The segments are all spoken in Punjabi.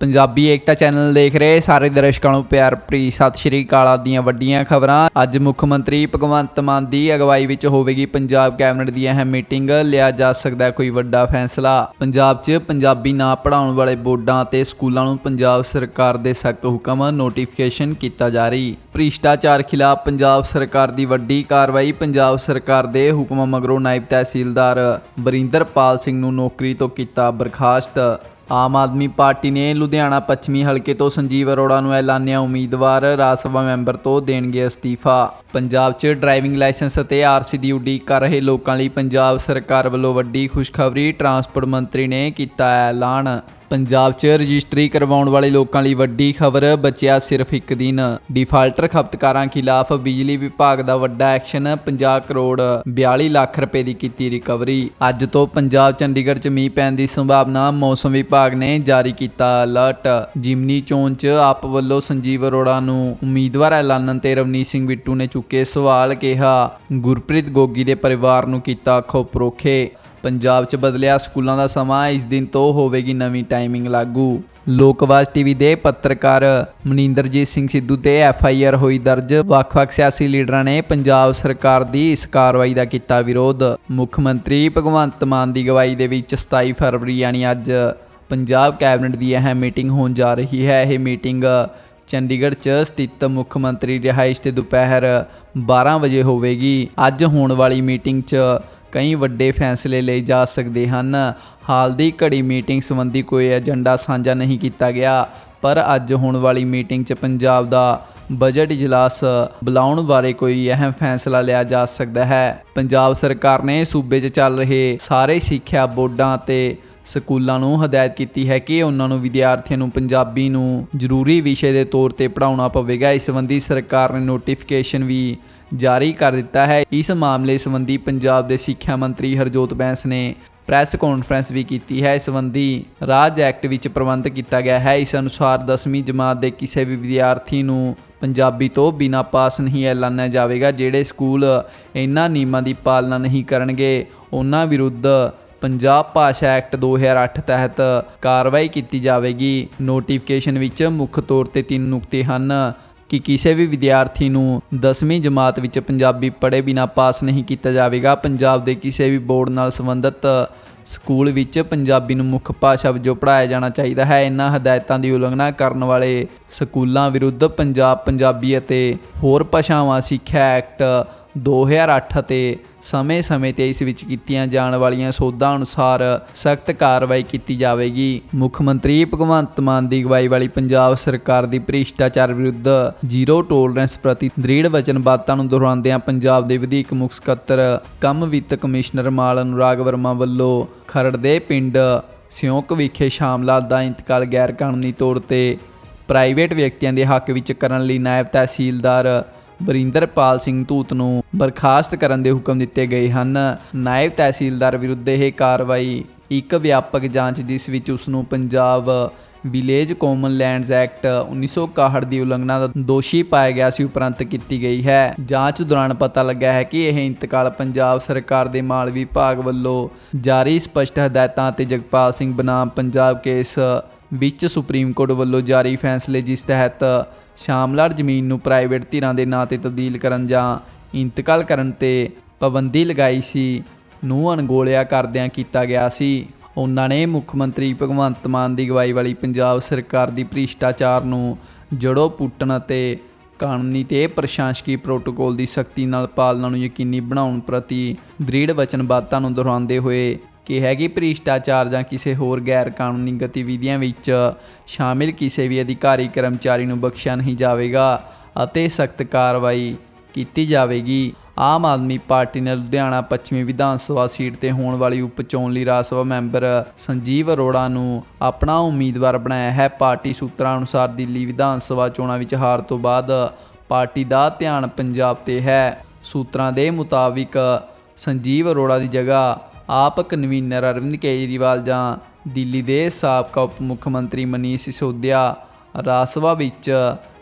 ਪੰਜਾਬੀ ਏਕਤਾ ਚੈਨਲ ਦੇਖ ਰਹੇ ਸਾਰੇ ਦਰਸ਼ਕਾਂ ਨੂੰ ਪਿਆਰ ਭਰੀ ਸਤਿ ਸ਼੍ਰੀ ਅਕਾਲ ਆਪ ਦੀਆਂ ਵੱਡੀਆਂ ਖਬਰਾਂ। ਅੱਜ ਮੁੱਖ ਮੰਤਰੀ ਭਗਵੰਤ ਮਾਨ ਦੀ ਅਗਵਾਈ ਵਿੱਚ ਹੋਵੇਗੀ ਪੰਜਾਬ ਕੈਬਨਿਟ ਦੀ ਅਹਿਮ ਮੀਟਿੰਗ। ਲਿਆ ਜਾ ਸਕਦਾ ਕੋਈ ਵੱਡਾ ਫੈਸਲਾ। ਪੰਜਾਬ 'ਚ ਪੰਜਾਬੀ ਨਾ ਪੜ੍ਹਾਉਣ ਵਾਲੇ ਬੋਰਡਾਂ ਅਤੇ ਸਕੂਲਾਂ ਨੂੰ ਪੰਜਾਬ ਸਰਕਾਰ ਦੇ ਸਖਤ ਹੁਕਮ ਨੋਟੀਫਿਕੇਸ਼ਨ ਕੀਤਾ ਜਾਰੀ। ਭ੍ਰਿਸ਼ਟਾਚਾਰ ਖਿਲਾਫ ਪੰਜਾਬ ਸਰਕਾਰ ਦੀ ਵੱਡੀ ਕਾਰਵਾਈ ਪੰਜਾਬ ਸਰਕਾਰ ਦੇ ਹੁਕਮਾਂ ਮਗਰੋਂ ਨਾਇਬ ਤਹਿਸੀਲਦਾਰ ਬਰਿੰਦਰਪਾਲ ਸਿੰਘ ਨੂੰ ਨੌਕਰੀ ਤੋਂ ਕੀਤਾ ਬਰਖਾਸਤ। ਆਮ ਆਦਮੀ ਪਾਰਟੀ ਨੇ ਲੁਧਿਆਣਾ ਪੱਛਮੀ ਹਲਕੇ ਤੋਂ ਸੰਜੀਵ ਅਰੋੜਾ ਨੂੰ ਐਲਾਨਿਆ ਉਮੀਦਵਾਰ, ਰਾਜ ਸਭਾ ਮੈਂਬਰ ਤੋਂ ਦੇਣਗੇ ਅਸਤੀਫਾ। ਪੰਜਾਬ 'ਚ ਡਰਾਈਵਿੰਗ ਲਾਇਸੈਂਸ ਅਤੇ ਆਰਸੀ ਦੀ ਉਡੀਕ ਕਰ ਰਹੇ ਲੋਕਾਂ ਲਈ ਪੰਜਾਬ ਸਰਕਾਰ ਵੱਲੋਂ ਵੱਡੀ ਖੁਸ਼ਖਬਰੀ ਟਰਾਂਸਪੋਰਟ ਮੰਤਰੀ ਨੇ ਕੀਤਾ ਐਲਾਨ। ਪੰਜਾਬ 'ਚ ਰਜਿਸਟਰੀ ਕਰਵਾਉਣ ਵਾਲੇ ਲੋਕਾਂ ਲਈ ਵੱਡੀ ਖਬਰ, ਬਚਿਆ ਸਿਰਫ ਇੱਕ ਦਿਨ। ਡਿਫਾਲਟਰ ਖਪਤਕਾਰਾਂ ਖਿਲਾਫ ਬਿਜਲੀ ਵਿਭਾਗ ਦਾ ਵੱਡਾ ਐਕਸ਼ਨ 50 ਕਰੋੜ 42 ਲੱਖ ਰੁਪਏ ਦੀ ਕੀਤੀ ਰਿਕਵਰੀ। ਅੱਜ ਤੋਂ ਪੰਜਾਬ ਚੰਡੀਗੜ੍ਹ 'ਚ ਮੀਂਹ ਪੈਣ ਦੀ ਸੰਭਾਵਨਾ, ਮੌਸਮ ਵਿਭਾਗ ਨੇ ਜਾਰੀ ਕੀਤਾ ਅਲਰਟ। ਜਿਮਨੀ ਚੋਣ 'ਚ ਆਪ ਵੱਲੋਂ ਸੰਜੀਵ ਅਰੋੜਾ ਨੂੰ ਉਮੀਦਵਾਰ ਐਲਾਨਣ ਤੇ ਰਵਨੀਤ ਸਿੰਘ ਬਿੱਟੂ ਨੇ ਚੁੱਕੇ ਸਵਾਲ, ਕਿਹਾ, ਗੁਰਪ੍ਰੀਤ ਗੋਗੀ ਦੇ ਪਰਿਵਾਰ ਨੂੰ ਕੀਤਾ ਖੋਪਰੋਖੇ ਪੰਜਾਬ 'ਚ ਬਦਲਿਆ ਸਕੂਲਾਂ ਦਾ ਸਮਾਂ, ਇਸ ਦਿਨ ਤੋਂ ਹੋਵੇਗੀ ਨਵੀਂ ਟਾਈਮਿੰਗ ਲਾਗੂ। ਲੋਕਵਾਜ ਟੀਵੀ ਦੇ ਪੱਤਰਕਾਰ ਮਨਿੰਦਰਜੀਤ ਸਿੰਘ ਸਿੱਧੂ ਤੇ ਐਫ ਆਈ ਆਰ ਹੋਈ ਦਰਜ। ਵੱਖ-ਵੱਖ ਸਿਆਸੀ ਲੀਡਰਾਂ ਨੇ ਪੰਜਾਬ ਸਰਕਾਰ ਦੀ ਇਸ ਕਾਰਵਾਈ ਦਾ ਕੀਤਾ ਵਿਰੋਧ। ਮੁੱਖ ਮੰਤਰੀ ਭਗਵੰਤ ਮਾਨ ਦੀ ਗਵਾਹੀ ਦੇ ਵਿੱਚ 27 ਫਰਵਰੀ, ਯਾਨੀ ਅੱਜ ਪੰਜਾਬ ਕੈਬਨਿਟ ਦੀ ਅਹਿਮ ਮੀਟਿੰਗ ਹੋਣ ਜਾ ਰਹੀ ਹੈ। ਇਹ ਮੀਟਿੰਗ ਚੰਡੀਗੜ੍ਹ 'ਚ ਸਥਿਤ ਮੁੱਖ ਮੰਤਰੀ ਰਿਹਾਇਸ਼ ਤੇ ਦੁਪਹਿਰ 12 ਵਜੇ ਹੋਵੇਗੀ। ਅੱਜ ਹੋਣ ਵਾਲੀ ਮੀਟਿੰਗ 'ਚ ਕਈ ਵੱਡੇ ਫੈਸਲੇ ਲਏ ਜਾ ਸਕਦੇ ਹਨ। ਹਾਲ ਦੀ ਘੜੀ ਮੀਟਿੰਗ ਸੰਬੰਧੀ ਕੋਈ ਏਜੰਡਾ ਸਾਂਝਾ ਨਹੀਂ ਕੀਤਾ ਗਿਆ, ਪਰ ਅੱਜ ਹੋਣ ਵਾਲੀ ਮੀਟਿੰਗ 'ਚ ਪੰਜਾਬ ਦਾ ਬਜਟ ਇਜਲਾਸ ਬੁਲਾਉਣ ਬਾਰੇ ਕੋਈ ਅਹਿਮ ਫੈਸਲਾ ਲਿਆ ਜਾ ਸਕਦਾ ਹੈ। ਪੰਜਾਬ ਸਰਕਾਰ ਨੇ ਸੂਬੇ 'ਚ ਚੱਲ ਰਹੇ ਸਾਰੇ ਸਿੱਖਿਆ ਬੋਰਡਾਂ ਤੇ ਸਕੂਲਾਂ ਨੂੰ ਹਦਾਇਤ ਕੀਤੀ ਹੈ ਕਿ ਉਹਨਾਂ ਨੂੰ ਵਿਦਿਆਰਥੀਆਂ ਨੂੰ ਪੰਜਾਬੀ ਨੂੰ ਜ਼ਰੂਰੀ ਵਿਸ਼ੇ ਦੇ ਤੌਰ ਤੇ ਪੜ੍ਹਾਉਣਾ ਪਵੇਗਾ। ਇਸ ਸੰਬੰਧੀ ਸਰਕਾਰ ਨੇ ਨੋਟੀਫਿਕੇਸ਼ਨ ਵੀ ਜਾਰੀ ਕਰ ਦਿੱਤਾ ਹੈ। ਇਸ ਮਾਮਲੇ ਸੰਬੰਧੀ ਪੰਜਾਬ ਦੇ ਸਿੱਖਿਆ ਮੰਤਰੀ ਹਰਜੋਤ ਬੈਂਸ ਨੇ ਪ੍ਰੈਸ ਕਾਨਫਰੰਸ ਵੀ ਕੀਤੀ ਹੈ। ਇਸ ਸੰਬੰਧੀ ਰਾਜ ਐਕਟ ਵਿੱਚ ਪ੍ਰਬੰਧ ਕੀਤਾ ਗਿਆ ਹੈ। ਇਸ ਅਨੁਸਾਰ 10ਵੀਂ ਜਮਾਤ ਦੇ ਕਿਸੇ ਵੀ ਵਿਦਿਆਰਥੀ ਨੂੰ ਪੰਜਾਬੀ ਤੋਂ ਬਿਨਾਂ ਪਾਸ ਨਹੀਂ ਐਲਾਨਿਆ ਜਾਵੇਗਾ, ਜਿਹੜੇ ਸਕੂਲ ਇਹਨਾਂ ਨਿਯਮਾਂ ਦੀ ਪਾਲਣਾ ਨਹੀਂ ਕਰਨਗੇ। ਉਹਨਾਂ ਵਿਰੁੱਧ ਪੰਜਾਬ ਭਾਸ਼ਾ ਐਕਟ 2008 ਤਹਿਤ ਕਾਰਵਾਈ ਕੀਤੀ ਜਾਵੇਗੀ। ਨੋਟੀਫਿਕੇਸ਼ਨ ਵਿੱਚ ਮੁੱਖ ਤੌਰ ਤੇ ਤਿੰਨ ਨੁਕਤੇ ਹਨ। ਕਿ ਕਿਸੇ ਵੀ ਵਿਦਿਆਰਥੀ ਨੂੰ 10ਵੀਂ ਜਮਾਤ ਵਿੱਚ ਪੰਜਾਬੀ ਪੜ੍ਹੇ ਬਿਨਾਂ ਪਾਸ ਨਹੀਂ ਕੀਤਾ ਜਾਵੇਗਾ। ਪੰਜਾਬ ਦੇ ਕਿਸੇ ਵੀ ਬੋਰਡ ਨਾਲ ਸੰਬੰਧਿਤ ਸਕੂਲ ਵਿੱਚ ਪੰਜਾਬੀ ਨੂੰ ਮੁੱਖ ਭਾਸ਼ਾ ਵਜੋਂ ਪੜ੍ਹਾਇਆ ਜਾਣਾ ਚਾਹੀਦਾ ਹੈ। ਇਨ੍ਹਾਂ ਹਦਾਇਤਾਂ ਦੀ ਉਲੰਘਣਾ ਕਰਨ ਵਾਲੇ ਸਕੂਲਾਂ ਵਿਰੁੱਧ ਪੰਜਾਬ ਪੰਜਾਬੀ ਅਤੇ ਹੋਰ ਭਾਸ਼ਾਵਾਂ ਸਿੱਖਿਆ ਐਕਟ 2008 ਅਤੇ ਸਮੇਂ-ਸਮੇਂ ਤੇ ਇਸ ਵਿੱਚ ਕੀਤੀਆਂ ਜਾਣ ਵਾਲੀਆਂ ਸੋਧਾਂ ਅਨੁਸਾਰ ਸਖਤ ਕਾਰਵਾਈ ਕੀਤੀ ਜਾਵੇਗੀ। ਮੁੱਖ ਮੰਤਰੀ ਭਗਵੰਤ ਮਾਨ ਦੀ ਅਗਵਾਈ ਵਾਲੀ ਪੰਜਾਬ ਸਰਕਾਰ ਦੀ ਭ੍ਰਿਸ਼ਟਾਚਾਰ ਵਿਰੁੱਧ ਜ਼ੀਰੋ ਟੋਲਰੈਂਸ ਪ੍ਰਤੀ ਦ੍ਰਿੜ ਵਚਨਬੱਧਤਾ ਨੂੰ ਦੁਹਰਾਉਂਦਿਆਂ ਪੰਜਾਬ ਦੇ ਵਧੀਕ ਮੁੱਖ ਸਕੱਤਰ, ਕੰਮ ਵਿੱਤ ਕਮਿਸ਼ਨਰ ਮਾਲ ਅਨੁਰਾਗ ਵਰਮਾ ਵੱਲੋਂ ਖਰੜ ਦੇ ਪਿੰਡ ਸਿਉਂਕ ਵਿਖੇ ਸ਼ਾਮਲਾਤ ਦਾ ਇੰਤਕਾਲ ਗੈਰ ਕਾਨੂੰਨੀ ਤੌਰ ਤੇ ਪ੍ਰਾਈਵੇਟ ਵਿਅਕਤੀਆਂ ਦੇ ਹੱਕ ਵਿੱਚ ਕਰਨ ਲਈ ਨਾਇਬ ਤਹਿਸੀਲਦਾਰ ਬਰਿੰਦਰਪਾਲ ਸਿੰਘ ਧੂਤ ਨੂੰ ਬਰਖਾਸਤ ਕਰਨ ਦੇ ਹੁਕਮ ਦਿੱਤੇ ਗਏ ਹਨ। ਨਾਇਬ ਤਹਿਸੀਲਦਾਰ ਵਿਰੁੱਧ ਇਹ ਕਾਰਵਾਈ ਇੱਕ ਵਿਆਪਕ ਜਾਂਚ ਜਿਸ ਵਿੱਚ ਉਸ ਨੂੰ Punjab village common lands act 1961 ਦੀ ਉਲੰਘਣਾ ਦਾ ਦੋਸ਼ੀ ਪਾਇਆ ਗਿਆ ਸੀ ਉਪਰੰਤ ਕੀਤੀ ਗਈ ਹੈ। ਜਾਂਚ ਦੌਰਾਨ ਪਤਾ ਲੱਗਾ ਹੈ ਕਿ ਇਹ ਇੰਤਕਾਲ ਪੰਜਾਬ ਸਰਕਾਰ ਦੇ ਮਾਲ ਵਿਭਾਗ ਵੱਲੋਂ ਜਾਰੀ ਸਪਸ਼ਟ ਹਦਾਇਤਾਂ ਅਤੇ ਜਗਪਾਲ ਸਿੰਘ ਬਨਾਮ ਪੰਜਾਬ ਕੇਸ ਵਿੱਚ ਸੁਪਰੀਮ ਕੋਰਟ ਵੱਲੋਂ ਜਾਰੀ ਫੈਸਲੇ ਜਿਸ ਤਹਿਤ ਸ਼ਾਮਲਾਟ ਜ਼ਮੀਨ ਨੂੰ ਪ੍ਰਾਈਵੇਟ ਧਿਰਾਂ ਦੇ ਨਾਂ ਤੇ ਤਬਦੀਲ ਕਰਨ ਜਾਂ ਇੰਤਕਾਲ ਕਰਨ ਤੇ ਪਾਬੰਦੀ ਲਗਾਈ ਸੀ, ਨੂੰ ਅਣਗੋਲਿਆ ਕਰਦਿਆਂ ਕੀਤਾ ਗਿਆ ਸੀ। ਉਹਨਾਂ ਨੇ ਮੁੱਖ ਮੰਤਰੀ ਭਗਵੰਤ ਮਾਨ ਦੀ ਅਗਵਾਈ ਵਾਲੀ ਪੰਜਾਬ ਸਰਕਾਰ ਦੀ ਭ੍ਰਿਸ਼ਟਾਚਾਰ ਨੂੰ ਜੜੋਂ ਪੁੱਟਣ ਅਤੇ ਕਾਨੂੰਨੀ ਤੇ ਪ੍ਰਸ਼ਾਸਕੀ ਪ੍ਰੋਟੋਕੋਲ ਦੀ ਸਖਤੀ ਨਾਲ ਪਾਲਣਾ ਨੂੰ ਯਕੀਨੀ ਬਣਾਉਣ ਪ੍ਰਤੀ ਦ੍ਰਿੜ ਵਚਨਬੱਧਤਾ ਨੂੰ ਦੁਹਰਾਉਂਦੇ ਹੋਏ ਕਿਹਾ ਕਿ ਭ੍ਰਿਸ਼ਟਾਚਾਰ ਜਾਂ ਕਿਸੇ ਹੋਰ ਗੈਰ ਕਾਨੂੰਨੀ ਗਤੀਵਿਧੀਆਂ ਵਿੱਚ ਸ਼ਾਮਿਲ ਕਿਸੇ ਵੀ ਅਧਿਕਾਰੀ ਕਰਮਚਾਰੀ ਨੂੰ ਬਖਸ਼ਿਆ ਨਹੀਂ ਜਾਵੇਗਾ ਅਤੇ ਸਖਤ ਕਾਰਵਾਈ ਕੀਤੀ ਜਾਵੇਗੀ। ਆਮ ਆਦਮੀ ਪਾਰਟੀ ਨੇ ਲੁਧਿਆਣਾ ਪੱਛਮੀ ਵਿਧਾਨ ਸਭਾ ਸੀਟ ਤੇ ਹੋਣ ਵਾਲੀ ਉਪ ਚੋਣ ਲਈ ਰਾਜ ਸਭਾ ਮੈਂਬਰ ਸੰਜੀਵ ਅਰੋੜਾ ਨੂੰ ਆਪਣਾ ਉਮੀਦਵਾਰ ਬਣਾਇਆ ਹੈ। ਪਾਰਟੀ ਸੂਤਰਾਂ ਅਨੁਸਾਰ ਦਿੱਲੀ ਵਿਧਾਨ ਸਭਾ ਚੋਣਾਂ ਵਿੱਚ ਹਾਰ ਤੋਂ ਬਾਅਦ ਪਾਰਟੀ ਦਾ ਧਿਆਨ ਪੰਜਾਬ ਤੇ ਹੈ। ਸੂਤਰਾਂ ਦੇ ਮੁਤਾਬਿਕ ਸੰਜੀਵ ਅਰੋੜਾ ਦੀ ਜਗ੍ਹਾ ਆਪ ਕਨਵੀਨਰ ਅਰਵਿੰਦ ਕੇਜਰੀਵਾਲ ਜਾਂ ਦਿੱਲੀ ਦੇ ਸਾਬਕਾ ਉਪ ਮੁੱਖ ਮੰਤਰੀ ਮਨੀਸ਼ ਸਿਸੋਦੀਆ ਰਾਜ ਸਭਾ ਵਿੱਚ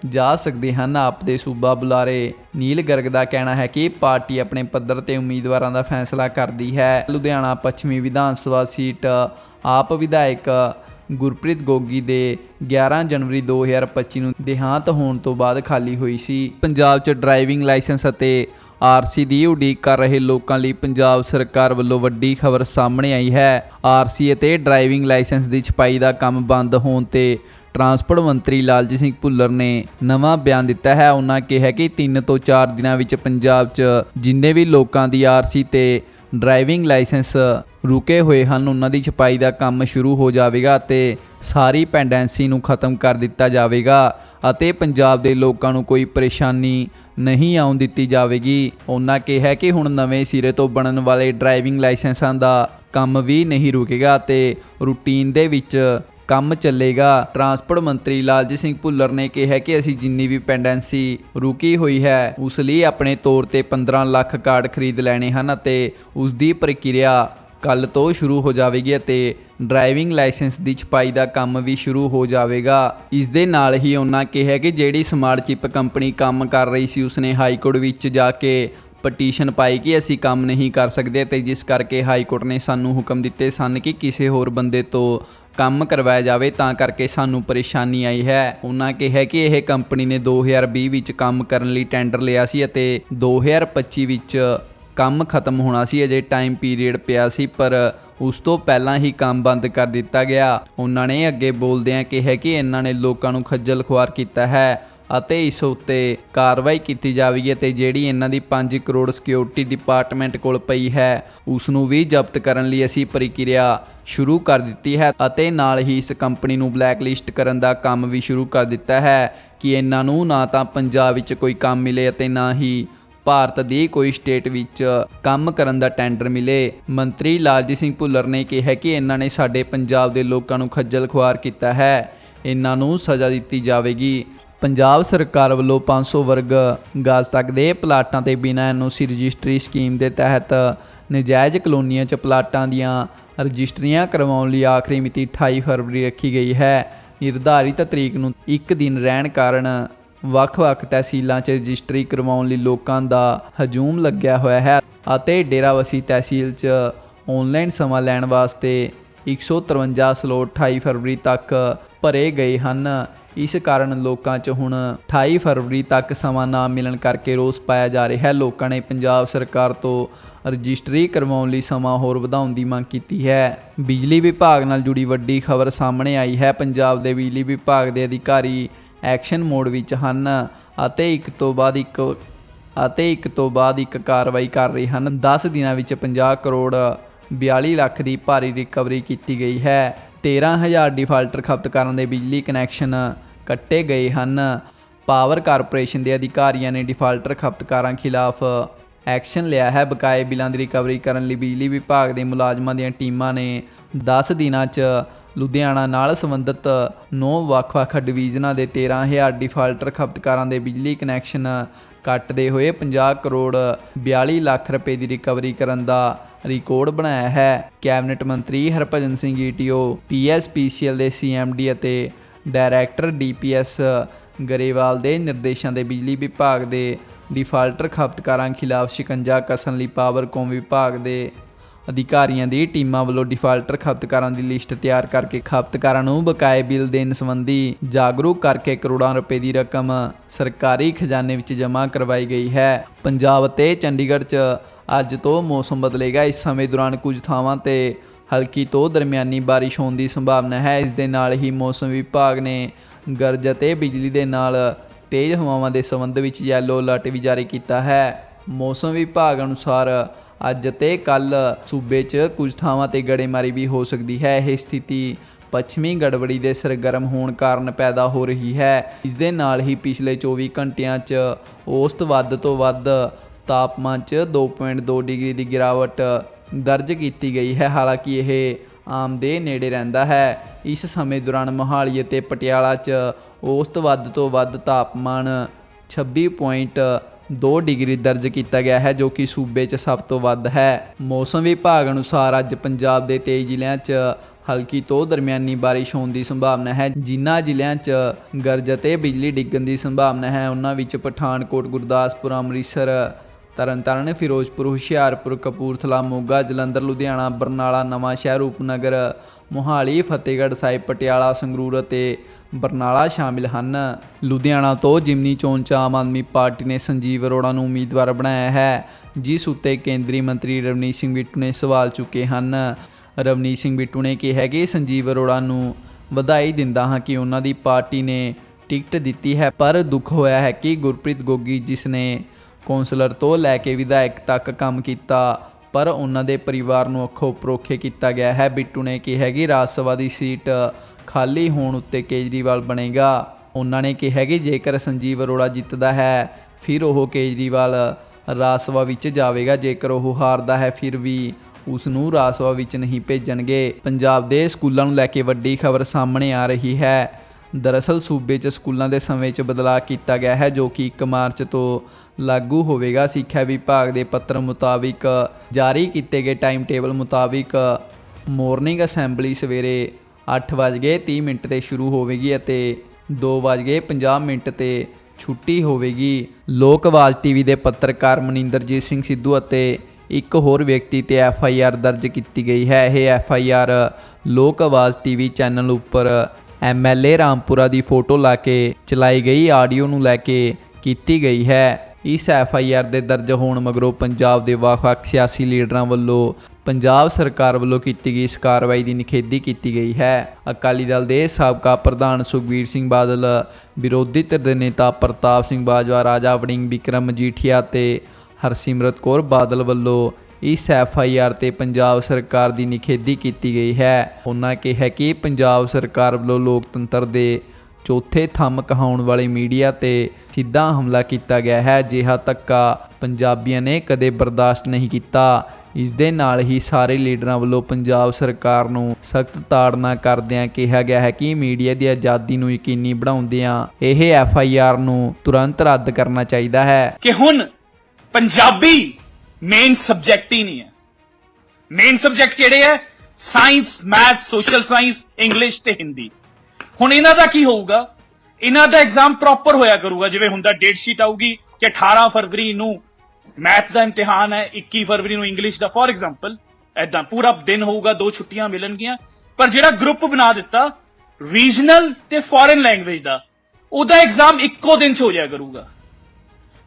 ਜਾ ਸਕਦੇ ਹਨ। ਆਪ ਦੇ ਸੂਬਾ ਬੁਲਾਰੇ ਨੀਲ ਗਰਗ ਦਾ ਕਹਿਣਾ ਹੈ ਕਿ ਪਾਰਟੀ ਆਪਣੇ ਪੱਧਰ ਤੇ ਉਮੀਦਵਾਰਾਂ ਦਾ ਫੈਸਲਾ ਕਰਦੀ ਹੈ। ਲੁਧਿਆਣਾ ਪੱਛਮੀ ਵਿਧਾਨ ਸਭਾ ਸੀਟ ਆਪ ਵਿਧਾਇਕ ਗੁਰਪ੍ਰੀਤ ਗੋਗੀ ਦੇ 11 ਜਨਵਰੀ 2025 ਨੂੰ ਦੇਹਾਂਤ ਹੋਣ ਤੋਂ ਬਾਅਦ ਖਾਲੀ ਹੋਈ ਸੀ। ਪੰਜਾਬ 'ਚ ਡਰਾਈਵਿੰਗ ਲਾਇਸੈਂਸ ਅਤੇ ਆਰਸੀ ਦੀ ਉਡੀਕ ਕਰ ਰਹੇ ਲੋਕਾਂ ਲਈ ਪੰਜਾਬ ਸਰਕਾਰ ਵੱਲੋਂ ਵੱਡੀ ਖਬਰ ਸਾਹਮਣੇ ਆਈ ਹੈ। ਆਰਸੀ ਅਤੇ ਡਰਾਈਵਿੰਗ ਲਾਇਸੈਂਸ ਦੀ ਛਪਾਈ ਦਾ ਕੰਮ ਬੰਦ ਹੋਣ ਤੇ ਟਰਾਂਸਪੋਰਟ ਮੰਤਰੀ ਲਾਲਜੀਤ ਸਿੰਘ ਭੁੱਲਰ ਨੇ ਨਵਾਂ ਬਿਆਨ ਦਿੱਤਾ ਹੈ। ਉਹਨਾਂ ਕਿਹਾ ਕਿ 3 ਤੋਂ 4 ਦਿਨਾਂ ਵਿੱਚ ਪੰਜਾਬ 'ਚ ਜਿੰਨੇ ਵੀ ਲੋਕਾਂ ਦੀ ਆਰਸੀ ਤੇ ਡਰਾਈਵਿੰਗ ਲਾਇਸੈਂਸ ਰੁਕੇ ਹੋਏ ਹਨ, ਉਹਨਾਂ ਦੀ ਛਪਾਈ ਦਾ ਕੰਮ ਸ਼ੁਰੂ ਹੋ ਜਾਵੇਗਾ ਅਤੇ ਸਾਰੀ ਪੈਂਡੈਂਸੀ ਨੂੰ ਖਤਮ ਕਰ ਦਿੱਤਾ ਜਾਵੇਗਾ ਅਤੇ ਪੰਜਾਬ ਦੇ ਲੋਕਾਂ ਨੂੰ ਕੋਈ ਪਰੇਸ਼ਾਨੀ ਨਹੀਂ ਆਉਣ ਦਿੱਤੀ ਜਾਵੇਗੀ। ਉਹਨਾਂ ਕਿਹਾ ਕਿ ਹੁਣ ਨਵੇਂ ਸਿਰੇ ਤੋਂ ਬਣਨ ਵਾਲੇ ਡਰਾਈਵਿੰਗ ਲਾਇਸੈਂਸਾਂ ਦਾ ਕੰਮ ਵੀ ਨਹੀਂ ਰੁਕੇਗਾ ਤੇ ਰੂਟੀਨ ਦੇ ਵਿੱਚ ਕੰਮ ਚੱਲੇਗਾ। ਟਰਾਂਸਪੋਰਟ ਮੰਤਰੀ ਲਾਲਜੀਤ ਸਿੰਘ ਭੁੱਲਰ ਨੇ ਕਿਹਾ ਕਿ ਅਸੀਂ ਜਿੰਨੀ ਵੀ ਪੈਂਡੈਂਸੀ ਰੁਕੀ ਹੋਈ ਹੈ, ਉਸ ਲਈ ਆਪਣੇ ਤੌਰ ਤੇ 15 ਲੱਖ ਕਾਰਡ ਖਰੀਦ ਲੈਣੇ ਹਨ ਅਤੇ ਉਸ ਦੀ ਪ੍ਰਕਿਰਿਆ ਕੱਲ ਤੋਂ ਸ਼ੁਰੂ ਹੋ ਜਾਵੇਗੀ ਅਤੇ ਡਰਾਈਵਿੰਗ ਲਾਇਸੈਂਸ ਦੀ ਛਪਾਈ ਦਾ ਕੰਮ ਵੀ ਸ਼ੁਰੂ ਹੋ ਜਾਵੇਗਾ। ਇਸ ਦੇ ਨਾਲ ਹੀ ਉਹਨਾਂ ਕਿਹਾ ਕਿ ਜਿਹੜੀ ਸਮਾਰਟ ਚਿਪ ਕੰਪਨੀ ਕੰਮ ਕਰ ਰਹੀ ਸੀ, ਉਸਨੇ ਹਾਈ ਕੋਰਟ ਵਿੱਚ ਜਾ ਕੇ ਪਟੀਸ਼ਨ ਪਾਈ ਕਿ ਅਸੀਂ ਕੰਮ ਨਹੀਂ ਕਰ ਸਕਦੇ ਤੇ ਜਿਸ ਕਰਕੇ ਹਾਈ ਕੋਰਟ ਨੇ ਸਾਨੂੰ ਹੁਕਮ ਦਿੱਤੇ ਸਨ ਕਿ ਕਿਸੇ ਹੋਰ ਬੰਦੇ ਤੋਂ ਕੰਮ ਕਰਵਾਇਆ ਜਾਵੇ, ਤਾਂ ਕਰਕੇ ਸਾਨੂੰ ਪਰੇਸ਼ਾਨੀ ਆਈ ਹੈ। ਉਹਨਾਂ ਕਿਹਾ ਕਿ ਇਹ ਕੰਪਨੀ ਨੇ 2020 ਵਿੱਚ ਕੰਮ ਕਰਨ ਲਈ ਟੈਂਡਰ ਲਿਆ ਸੀ ਅਤੇ 2025 ਵਿੱਚ ਕੰਮ ਖਤਮ ਹੋਣਾ ਸੀ, ਅਜੇ ਟਾਈਮ ਪੀਰੀਅਡ ਪਿਆ ਸੀ, ਪਰ ਉਸ ਤੋਂ ਪਹਿਲਾਂ ਹੀ ਕੰਮ ਬੰਦ ਕਰ ਦਿੱਤਾ ਗਿਆ। ਉਹਨਾਂ ਨੇ ਅੱਗੇ ਬੋਲਦਿਆਂ ਕਿਹਾ ਕਿ ਇਹਨਾਂ ਨੇ ਲੋਕਾਂ ਨੂੰ ਖੱਜਲ ਖੁਆਰ ਕੀਤਾ ਹੈ ਅਤੇ ਇਸ ਉੱਤੇ ਕਾਰਵਾਈ ਕੀਤੀ ਜਾਵੇਗੀ ਅਤੇ ਜਿਹੜੀ ਇਹਨਾਂ ਦੀ 5 ਕਰੋੜ ਸਿਕਿਉਰਿਟੀ ਡਿਪਾਰਟਮੈਂਟ ਕੋਲ ਪਈ ਹੈ, ਉਸ ਨੂੰ ਵੀ ਜ਼ਬਤ ਕਰਨ ਲਈ ਅਸੀਂ ਪ੍ਰਕਿਰਿਆ ਸ਼ੁਰੂ ਕਰ ਦਿੱਤੀ ਹੈ ਅਤੇ ਨਾਲ ਹੀ ਇਸ ਕੰਪਨੀ ਨੂੰ ਬਲੈਕਲਿਸਟ ਕਰਨ ਦਾ ਕੰਮ ਵੀ ਸ਼ੁਰੂ ਕਰ ਦਿੱਤਾ ਹੈ ਕਿ ਇਹਨਾਂ ਨੂੰ ਨਾ ਤਾਂ ਪੰਜਾਬ ਵਿੱਚ ਕੋਈ ਕੰਮ ਮਿਲੇ ਅਤੇ ਨਾ ਹੀ ਭਾਰਤ ਦੀ ਕੋਈ ਸਟੇਟ ਵਿੱਚ ਕੰਮ ਕਰਨ ਦਾ ਟੈਂਡਰ ਮਿਲੇ। ਮੰਤਰੀ ਲਾਲਜੀਤ ਸਿੰਘ ਭੁੱਲਰ ਨੇ ਕਿਹਾ ਕਿ ਇਹਨਾਂ ਨੇ ਸਾਡੇ ਪੰਜਾਬ ਦੇ ਲੋਕਾਂ ਨੂੰ ਖੱਜਲ ਖੁਆਰ ਕੀਤਾ ਹੈ। ਇਹਨਾਂ ਨੂੰ ਸਜ਼ਾ ਦਿੱਤੀ ਜਾਵੇਗੀ। ਪੰਜਾਬ ਸਰਕਾਰ ਵੱਲੋਂ 500 ਵਰਗ ਗਾਜ਼ ਤੱਕ ਦੇ ਪਲਾਟਾਂ ਤੇ ਬਿਨਾਂ ਐਨਓਸੀ ਰਜਿਸਟਰੀ ਸਕੀਮ ਦੇ ਤਹਿਤ ਨਜਾਇਜ਼ ਕਲੋਨੀਆਂ 'ਚ ਪਲਾਟਾਂ ਦੀਆਂ ਰਜਿਸਟਰੀਆਂ ਕਰਵਾਉਣ ਲਈ ਆਖਰੀ ਮਿਤੀ 28 ਫਰਵਰੀ ਰੱਖੀ ਗਈ ਹੈ। ਨਿਰਧਾਰਿਤ ਤਰੀਕ ਨੂੰ ਇੱਕ ਦਿਨ ਰਹਿਣ ਕਾਰਨ ਵੱਖ-ਵੱਖ ਤਹਿਸੀਲਾਂ 'ਚ ਰਜਿਸਟਰੀ ਕਰਵਾਉਣ ਲਈ ਲੋਕਾਂ ਦਾ ਹਜੂਮ ਲੱਗਿਆ ਹੋਇਆ ਹੈ ਅਤੇ ਡੇਰਾਵਸੀ ਤਹਿਸੀਲ 'ਚ ਆਨਲਾਈਨ ਸਮਾਂ ਲੈਣ ਵਾਸਤੇ 153 ਸਲੋਟ 28 ਫਰਵਰੀ ਤੱਕ ਭਰੇ ਗਏ ਹਨ। ਇਸ ਕਾਰਨ ਲੋਕਾਂ 'ਚ ਹੁਣ 28 ਫਰਵਰੀ ਤੱਕ ਸਮਾਂ ਨਾ ਮਿਲਣ ਕਰਕੇ ਰੋਸ ਪਾਇਆ ਜਾ ਰਿਹਾ ਹੈ। ਲੋਕਾਂ ਨੇ ਪੰਜਾਬ ਸਰਕਾਰ ਤੋਂ ਰਜਿਸਟਰੀ ਕਰਵਾਉਣ ਲਈ ਸਮਾਂ ਹੋਰ ਵਧਾਉਣ ਦੀ ਮੰਗ ਕੀਤੀ ਹੈ। ਬਿਜਲੀ ਵਿਭਾਗ ਨਾਲ ਜੁੜੀ ਵੱਡੀ ਖਬਰ ਸਾਹਮਣੇ ਆਈ ਹੈ। ਪੰਜਾਬ ਦੇ ਬਿਜਲੀ ਵਿਭਾਗ ਦੇ ਅਧਿਕਾਰੀ ਐਕਸ਼ਨ ਮੋਡ ਵਿੱਚ ਹਨ ਅਤੇ ਇੱਕ ਤੋਂ ਬਾਅਦ ਇੱਕ ਅਤੇ ਇੱਕ ਤੋਂ ਬਾਅਦ ਇੱਕ ਕਾਰਵਾਈ ਕਰ ਰਹੇ ਹਨ। 10 ਦਿਨਾਂ ਵਿੱਚ 50 ਕਰੋੜ 42 ਲੱਖ ਦੀ ਭਾਰੀ ਰਿਕਵਰੀ ਕੀਤੀ ਗਈ ਹੈ। 13000 ਡਿਫਾਲਟਰ ਖਪਤਕਾਰਾਂ ਦੇ ਬਿਜਲੀ ਕਨੈਕਸ਼ਨ ਕੱਟੇ ਗਏ ਹਨ। ਪਾਵਰ ਕਾਰਪੋਰੇਸ਼ਨ ਦੇ ਅਧਿਕਾਰੀਆਂ ਨੇ ਡਿਫਾਲਟਰ ਖਪਤਕਾਰਾਂ ਖਿਲਾਫ ਐਕਸ਼ਨ ਲਿਆ ਹੈ। ਬਕਾਏ ਬਿੱਲਾਂ ਦੀ ਰਿਕਵਰੀ ਕਰਨ ਲਈ ਬਿਜਲੀ ਵਿਭਾਗ ਦੇ ਮੁਲਾਜ਼ਮਾਂ ਦੀਆਂ ਟੀਮਾਂ ਨੇ 10 ਦਿਨਾਂ 'ਚ ਲੁਧਿਆਣਾ ਨਾਲ ਸੰਬੰਧਿਤ 9 ਵੱਖ-ਵੱਖ ਡਿਵੀਜ਼ਨਾਂ ਦੇ 13000 ਡਿਫਾਲਟਰ ਖਪਤਕਾਰਾਂ ਦੇ ਬਿਜਲੀ ਕਨੈਕਸ਼ਨ ਕੱਟਦੇ ਹੋਏ 50 ਕਰੋੜ 42 ਲੱਖ ਰੁਪਏ ਦੀ ਰਿਕਵਰੀ ਕਰਨ ਦਾ ਰਿਕਾਰਡ ਬਣਾਇਆ ਹੈ। ਕੈਬਨਿਟ ਮੰਤਰੀ ਹਰਭਜਨ ਸਿੰਘ ਈਟੀਓ, ਪੀਐਸਪੀਸੀਐਲ ਦੇ ਸੀਐਮਡੀ ਅਤੇ ਡਾਇਰੈਕਟਰ ਡੀਪੀਐਸ ਗਰੇਵਾਲ ਦੇ ਨਿਰਦੇਸ਼ਾਂ ਦੇ ਬਿਜਲੀ ਵਿਭਾਗ ਦੇ ਡਿਫਾਲਟਰ ਖਪਤਕਾਰਾਂ ਖਿਲਾਫ ਸ਼ਿਕੰਜਾ ਕਸਣ ਲਈ ਪਾਵਰਕੌਮ ਵਿਭਾਗ ਦੇ ਅਧਿਕਾਰੀਆਂ ਦੀ ਟੀਮਾਂ ਵੱਲੋਂ ਡਿਫਾਲਟਰ ਖਪਤਕਾਰਾਂ ਦੀ ਲਿਸਟ ਤਿਆਰ ਕਰਕੇ ਖਪਤਕਾਰਾਂ ਨੂੰ ਬਕਾਏ ਬਿੱਲ ਦੇਣ ਸੰਬੰਧੀ ਜਾਗਰੂਕ ਕਰਕੇ ਕਰੋੜਾਂ ਰੁਪਏ ਦੀ ਰਕਮ ਸਰਕਾਰੀ ਖਜ਼ਾਨੇ ਵਿੱਚ ਜਮ੍ਹਾਂ ਕਰਵਾਈ ਗਈ ਹੈ। ਪੰਜਾਬ ਅਤੇ ਚੰਡੀਗੜ੍ਹ 'ਚ ਅੱਜ ਤੋਂ ਮੌਸਮ ਬਦਲੇਗਾ। ਇਸ ਸਮੇਂ ਦੌਰਾਨ ਕੁਝ ਥਾਵਾਂ ਤੇ ਹਲਕੀ ਤੋਂ ਦਰਮਿਆਨੀ ਬਾਰਿਸ਼ ਹੋਣ ਦੀ ਸੰਭਾਵਨਾ ਹੈ। ਇਸ ਦੇ ਨਾਲ ਹੀ ਮੌਸਮ ਵਿਭਾਗ ਨੇ ਗਰਜ ਅਤੇ ਬਿਜਲੀ ਦੇ ਨਾਲ ਤੇਜ਼ ਹਵਾਵਾਂ ਦੇ ਸੰਬੰਧ ਵਿੱਚ ਯੈਲੋ ਅਲਰਟ ਵੀ ਜਾਰੀ ਕੀਤਾ ਹੈ। ਮੌਸਮ ਵਿਭਾਗ ਅਨੁਸਾਰ ਅੱਜ ਅਤੇ ਕੱਲ ਸੂਬੇ 'ਚ ਕੁਝ ਥਾਵਾਂ ਤੇ ਗੜੇਮਾਰੀ ਵੀ ਹੋ ਸਕਦੀ ਹੈ। ਇਹ ਸਥਿਤੀ ਪੱਛਮੀ ਗੜਬੜੀ ਦੇ ਸਰਗਰਮ ਹੋਣ ਕਾਰਨ ਪੈਦਾ ਹੋ ਰਹੀ ਹੈ। ਇਸ ਦੇ ਨਾਲ ਹੀ ਪਿਛਲੇ 24 ਘੰਟਿਆਂ 'ਚ ਔਸਤ ਵੱਧ ਤੋਂ ਵੱਧ ਤਾਪਮਾਨ 'ਚ 2.2 ਡਿਗਰੀ ਦੀ ਗਿਰਾਵਟ ਦਰਜ ਕੀਤੀ ਗਈ ਹੈ। ਹਾਲਾਂਕਿ ਇਹ ਆਮ ਦੇ ਨੇੜੇ ਰਹਿੰਦਾ ਹੈ। ਇਸ ਸਮੇਂ ਦੌਰਾਨ ਮੋਹਾਲੀ ਅਤੇ ਪਟਿਆਲਾ 'ਚ ਔਸਤ ਵੱਧ ਤੋਂ ਵੱਧ ਤਾਪਮਾਨ 26.2 ਡਿਗਰੀ ਦਰਜ ਕੀਤਾ ਗਿਆ ਹੈ ਜੋ ਕਿ ਸੂਬੇ 'ਚ ਸਭ ਤੋਂ ਵੱਧ ਹੈ। ਮੌਸਮ ਵਿਭਾਗ ਅਨੁਸਾਰ ਅੱਜ ਪੰਜਾਬ ਦੇ 23 ਜ਼ਿਲ੍ਹਿਆਂ 'ਚ ਹਲਕੀ ਤੋਂ ਦਰਮਿਆਨੀ ਬਾਰਿਸ਼ ਹੋਣ ਦੀ ਸੰਭਾਵਨਾ ਹੈ। ਜਿਨ੍ਹਾਂ ਜ਼ਿਲ੍ਹਿਆਂ 'ਚ ਗਰਜ ਅਤੇ ਬਿਜਲੀ ਡਿੱਗਣ ਦੀ ਸੰਭਾਵਨਾ ਹੈ ਉਹਨਾਂ ਵਿੱਚ ਪਠਾਨਕੋਟ, ਗੁਰਦਾਸਪੁਰ, ਅੰਮ੍ਰਿਤਸਰ, ਤਰਨਤਾਰਨ, ਫਿਰੋਜ਼ਪੁਰ, ਹੁਸ਼ਿਆਰਪੁਰ, ਕਪੂਰਥਲਾ, ਮੋਗਾ, ਜਲੰਧਰ, ਲੁਧਿਆਣਾ, ਬਰਨਾਲਾ ਨਵਾਂ ਸ਼ਹਿਰ ਉਪਨਗਰ ਮੋਹਾਲੀ, ਫਤਿਹਗੜ੍ਹ ਸਾਹਿਬ, ਪਟਿਆਲਾ, ਸੰਗਰੂਰ ਅਤੇ ਬਰਨਾਲਾ ਸ਼ਾਮਿਲ ਹਨ। ਲੁਧਿਆਣਾ ਤੋਂ ਜਿਮਨੀ ਚੋਣ 'ਚ ਆਮ ਆਦਮੀ ਪਾਰਟੀ ਨੇ ਸੰਜੀਵ ਅਰੋੜਾ ਨੂੰ ਉਮੀਦਵਾਰ ਬਣਾਇਆ ਹੈ, ਜਿਸ ਉੱਤੇ ਕੇਂਦਰੀ ਮੰਤਰੀ ਰਵਨੀਤ ਸਿੰਘ ਬਿੱਟੂ ਨੇ ਸਵਾਲ ਚੁੱਕੇ ਹਨ। ਰਵਨੀਤ ਸਿੰਘ ਬਿੱਟੂ ਨੇ ਕਿਹਾ ਕਿ ਸੰਜੀਵ ਅਰੋੜਾ ਨੂੰ ਵਧਾਈ ਦਿੰਦਾ ਹਾਂ ਕਿ ਉਹਨਾਂ ਦੀ ਪਾਰਟੀ ਨੇ ਟਿਕਟ ਦਿੱਤੀ ਹੈ, ਪਰ ਦੁੱਖ ਹੋਇਆ ਹੈ ਕਿ ਗੁਰਪ੍ਰੀਤ ਗੋਗੀ, ਜਿਸ ਨੇ ਕੌਂਸਲਰ ਤੋਂ ਲੈ ਕੇ ਵਿਧਾਇਕ ਤੱਕ ਕੰਮ ਕੀਤਾ, ਪਰ ਉਹਨਾਂ ਦੇ ਪਰਿਵਾਰ ਨੂੰ ਅੱਖੋਂ ਪਰੋਖੇ ਕੀਤਾ ਗਿਆ ਹੈ। ਬਿੱਟੂ ਨੇ ਕਿਹਾ ਕਿ ਰਾਜ ਸਭਾ ਦੀ ਸੀਟ ਖਾਲੀ ਹੋਣ ਉੱਤੇ ਕੇਜਰੀਵਾਲ ਬਣੇਗਾ। ਉਹਨਾਂ ਨੇ ਕਿਹਾ ਕਿ ਜੇਕਰ ਸੰਜੀਵ ਅਰੋੜਾ ਜਿੱਤਦਾ ਹੈ, ਫਿਰ ਉਹ ਕੇਜਰੀਵਾਲ ਰਾਜ ਸਭਾ ਵਿੱਚ ਜਾਵੇਗਾ। ਜੇਕਰ ਉਹ ਹਾਰਦਾ ਹੈ, ਫਿਰ ਵੀ ਉਸ ਨੂੰ ਰਾਜ ਸਭਾ ਵਿੱਚ ਨਹੀਂ ਭੇਜਣਗੇ। ਪੰਜਾਬ ਦੇ ਸਕੂਲਾਂ ਨੂੰ ਲੈ ਕੇ ਵੱਡੀ ਖਬਰ ਸਾਹਮਣੇ ਆ ਰਹੀ ਹੈ। ਦਰਅਸਲ ਸੂਬੇ 'ਚ ਸਕੂਲਾਂ ਦੇ ਸਮੇਂ 'ਚ ਬਦਲਾਅ ਕੀਤਾ ਗਿਆ ਹੈ, ਜੋ ਕਿ 1 ਮਾਰਚ ਤੋਂ ਲਾਗੂ ਹੋਵੇਗਾ। ਸਿੱਖਿਆ ਵਿਭਾਗ ਦੇ ਪੱਤਰ ਮੁਤਾਬਿਕ ਜਾਰੀ ਕੀਤੇ ਗਏ ਟਾਈਮ ਟੇਬਲ ਮੁਤਾਬਿਕ ਮਾਰਨਿੰਗ ਅਸੈਂਬਲੀ ਸਵੇਰੇ 8:30 ਮਿੰਟ ਤੇ ਸ਼ੁਰੂ ਹੋਵੇਗੀ ਅਤੇ 2:50 ਮਿੰਟ ਤੇ ਛੁੱਟੀ ਹੋਵੇਗੀ। ਲੋਕ ਆਵਾਜ਼ ਟੀਵੀ ਦੇ ਪੱਤਰਕਾਰ ਮਨਿੰਦਰਜੀਤ ਸਿੰਘ ਸਿੱਧੂ ਅਤੇ ਇੱਕ ਹੋਰ ਵਿਅਕਤੀ ਤੇ ਐਫ ਆਈ ਆਰ ਦਰਜ ਕੀਤੀ ਗਈ ਹੈ। ਇਹ ਐਫ ਆਈ ਆਰ ਲੋਕ ਆਵਾਜ਼ ਟੀਵੀ ਚੈਨਲ ਉੱਪਰ ਐਮ ਐਲ ਏ ਰਾਮਪੁਰਾ ਦੀ ਫੋਟੋ ਲਾ ਕੇ ਚਲਾਈ ਗਈ, ਆਡੀਓ ਨੂੰ ਲੈ ਕੇ ਕੀਤੀ ਗਈ ਹੈ। ਇਸ ਐਫ ਆਈ ਆਰ ਦੇ ਦਰਜ ਹੋਣ ਮਗਰੋਂ ਪੰਜਾਬ ਦੇ ਵੱਖ-ਵੱਖ ਸਿਆਸੀ ਲੀਡਰਾਂ ਵੱਲੋਂ ਪੰਜਾਬ ਸਰਕਾਰ ਵੱਲੋਂ ਕੀਤੀ ਗਈ ਇਸ ਕਾਰਵਾਈ ਦੀ ਨਿਖੇਧੀ ਕੀਤੀ ਗਈ ਹੈ। ਅਕਾਲੀ ਦਲ ਦੇ ਸਾਬਕਾ ਪ੍ਰਧਾਨ ਸੁਖਬੀਰ ਸਿੰਘ ਬਾਦਲ, ਵਿਰੋਧੀ ਧਿਰ ਦੇ ਨੇਤਾ ਪ੍ਰਤਾਪ ਸਿੰਘ ਬਾਜਵਾ, ਰਾਜਾ ਵੜਿੰਗ ਵਿਕਰਮ ਮਜੀਠੀਆ ਤੇ ਹਰਸਿਮਰਤ ਕੌਰ ਬਾਦਲ ਵੱਲੋਂ ਇਸ ਐਫ ਆਈ ਆਰ ਤੇ ਪੰਜਾਬ ਸਰਕਾਰ ਦੀ ਨਿਖੇਧੀ ਕੀਤੀ ਗਈ ਹੈ। ਉਹਨਾਂ ਕਿਹਾ ਕਿ ਪੰਜਾਬ ਸਰਕਾਰ ਵੱਲੋਂ ਲੋਕਤੰਤਰ ਦੇ ਚੌਥੇ ਥੰਮ ਕਹਾਉਣ ਵਾਲੇ ਮੀਡੀਆ ਤੇ ਸਿੱਧਾ ਹਮਲਾ ਕੀਤਾ ਗਿਆ ਹੈ। ਜਿਹਾ ਧੱਕਾ ਪੰਜਾਬੀਆਂ ਨੇ ਕਦੇ ਬਰਦਾਸ਼ਤ ਨਹੀਂ ਕੀਤਾ। ਇਸ ਦੇ ਨਾਲ ਹੀ ਸਾਰੇ ਲੀਡਰਾਂ ਵੱਲੋਂ ਪੰਜਾਬ ਸਰਕਾਰ ਨੂੰ ਸਖਤ ਤਾੜਨਾ ਕਰਦਿਆਂ ਕਿਹਾ ਗਿਆ ਹੈ ਕਿ ਮੀਡੀਆ ਦੀ ਆਜ਼ਾਦੀ ਨੂੰ ਯਕੀਨੀ ਬਣਾਉਂਦਿਆਂ ਇਹ ਐਫ ਆਈ ਆਰ ਨੂੰ ਤੁਰੰਤ ਰੱਦ ਕਰਨਾ ਚਾਹੀਦਾ ਹੈ। ਕਿ ਹੁਣ ਪੰਜਾਬੀ ਮੇਨ ਸਬਜੈਕਟ ਹੀ ਨਹੀਂ ਹੈ। ਮੇਨ ਸਬਜੈਕਟ ਕਿਹੜੇ ਹੈ? Science math social science English ਤੇ ਹਿੰਦੀ ਹੁਣ ਇਹਨਾਂ ਦਾ ਕੀ ਹੋਊਗਾ? ਇਹਨਾਂ ਦਾ ਐਗਜ਼ਾਮ ਪ੍ਰੋਪਰ ਹੋਇਆ ਕਰੂਗਾ, ਜਿਵੇਂ ਹੁੰਦਾ ਡੇਟ ਸ਼ੀਟ ਆਊਗੀ ਕਿ 18 ਫਰਵਰੀ ਨੂੰ ਮੈਥ ਦਾ ਇਮਤਿਹਾਨ ਹੈ 21 ਫਰਵਰੀ ਨੂੰ ਇੰਗਲਿਸ਼ ਦਾ ਫੋਰ ਐਗਜ਼ਾਮਪਲ ਐਦਾਂ ਪੂਰਾ ਦਿਨ ਹੋਊਗਾ, ਦੋ ਛੁੱਟੀਆਂ ਮਿਲਣਗੀਆਂ। ਪਰ ਜਿਹੜਾ ਗਰੁੱਪ ਬਣਾ ਦਿੱਤਾ ਰੀਜਨਲ ਤੇ ਫੋਰਨ ਲੈਂਗੁਏਜ ਦਾ, ਉਹਦਾ ਐਗਜ਼ਾਮ ਇੱਕੋ ਦਿਨ ਚ ਹੋ ਜਾਇਆ ਕਰੂਗਾ।